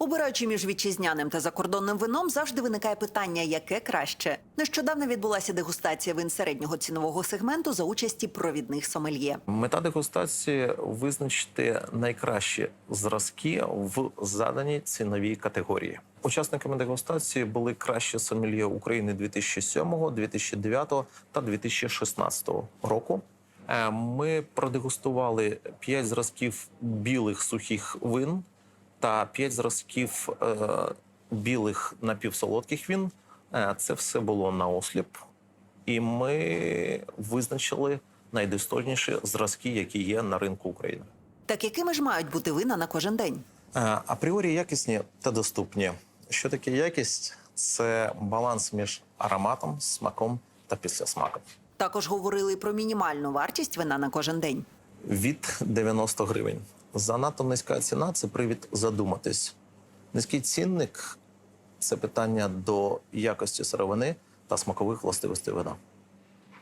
Обираючи між вітчизняним та закордонним вином, завжди виникає питання, яке краще. Нещодавно відбулася дегустація вин середнього цінового сегменту за участі провідних сомельє. Мета дегустації визначити найкращі зразки в заданій ціновій категорії. Учасниками дегустації були кращі сомельє України 2007, 2009 та 2016 року. Е, Ми продегустували 5 зразків білих сухих вин та 5 зразків е, білих напівсолодких він. Е, Це все було на осліп. І ми визначили найдостойніші зразки, які є на ринку України. Так якими ж мають бути вина на кожен день? Е, Апріорі якісні та доступні. Що таке якість? Це баланс між ароматом, смаком та післясмаком. Також говорили про мінімальну вартість вина на кожен день. Від 90 гривень. Занадто низька ціна це привід задуматись. Низький цінник це питання до якості сировини та смакових властивостей вина.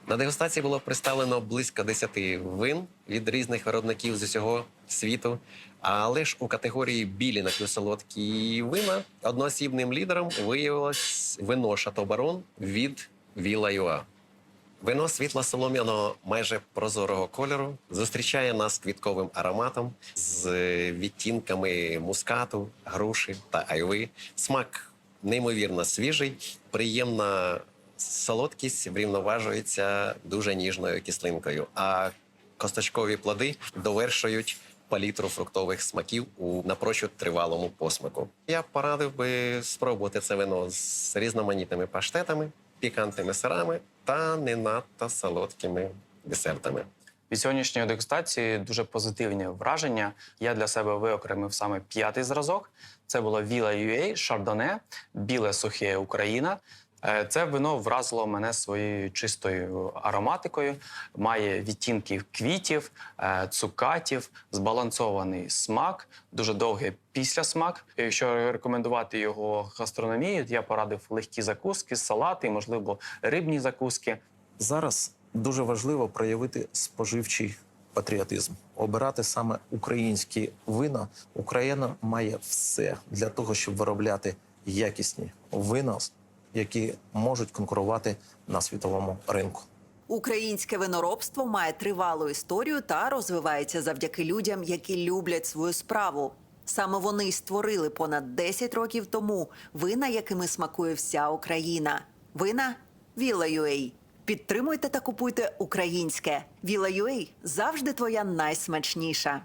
На дегустації було представлено близько 10 вин від різних виробників з усього світу. Але ж у категорії білі напівсолодкі вина одноосібним лідером виявилось вино Шато Барон від Віла Юа. Вино світло солом'яного майже прозорого кольору зустрічає нас квітковим ароматом з відтінками мускату, груші та айви. Смак неймовірно свіжий, приємна солодкість врівноважується дуже ніжною кислинкою. А косточкові плоди довершують палітру фруктових смаків у напрочуд тривалому посмаку. Я порадив би спробувати це вино з різноманітними паштетами, пікантними сирами та не надто солодкими десертами. Від сьогоднішньої дегустації дуже позитивні враження. Я для себе виокремив саме п'ятий зразок. Це було Віла UA Шардоне, біле сухе Україна. Е, Це вино вразило мене своєю чистою ароматикою. Має відтінків квітів, е, цукатів, збалансований смак, дуже довгий післясмак. Якщо рекомендувати його гастрономію, я порадив легкі закуски, салати, можливо, рибні закуски. Зараз дуже важливо проявити споживчий патріотизм, обирати саме українські вина. Україна має все для того, щоб виробляти якісні вина, які можуть конкурувати на світовому ринку. Українське виноробство має тривалу історію та розвивається завдяки людям, які люблять свою справу. Саме вони створили понад 10 років тому вина, якими смакує вся Україна. Вина Віла.ua. Підтримуйте та купуйте українське. Віла.ua завжди твоя найсмачніша.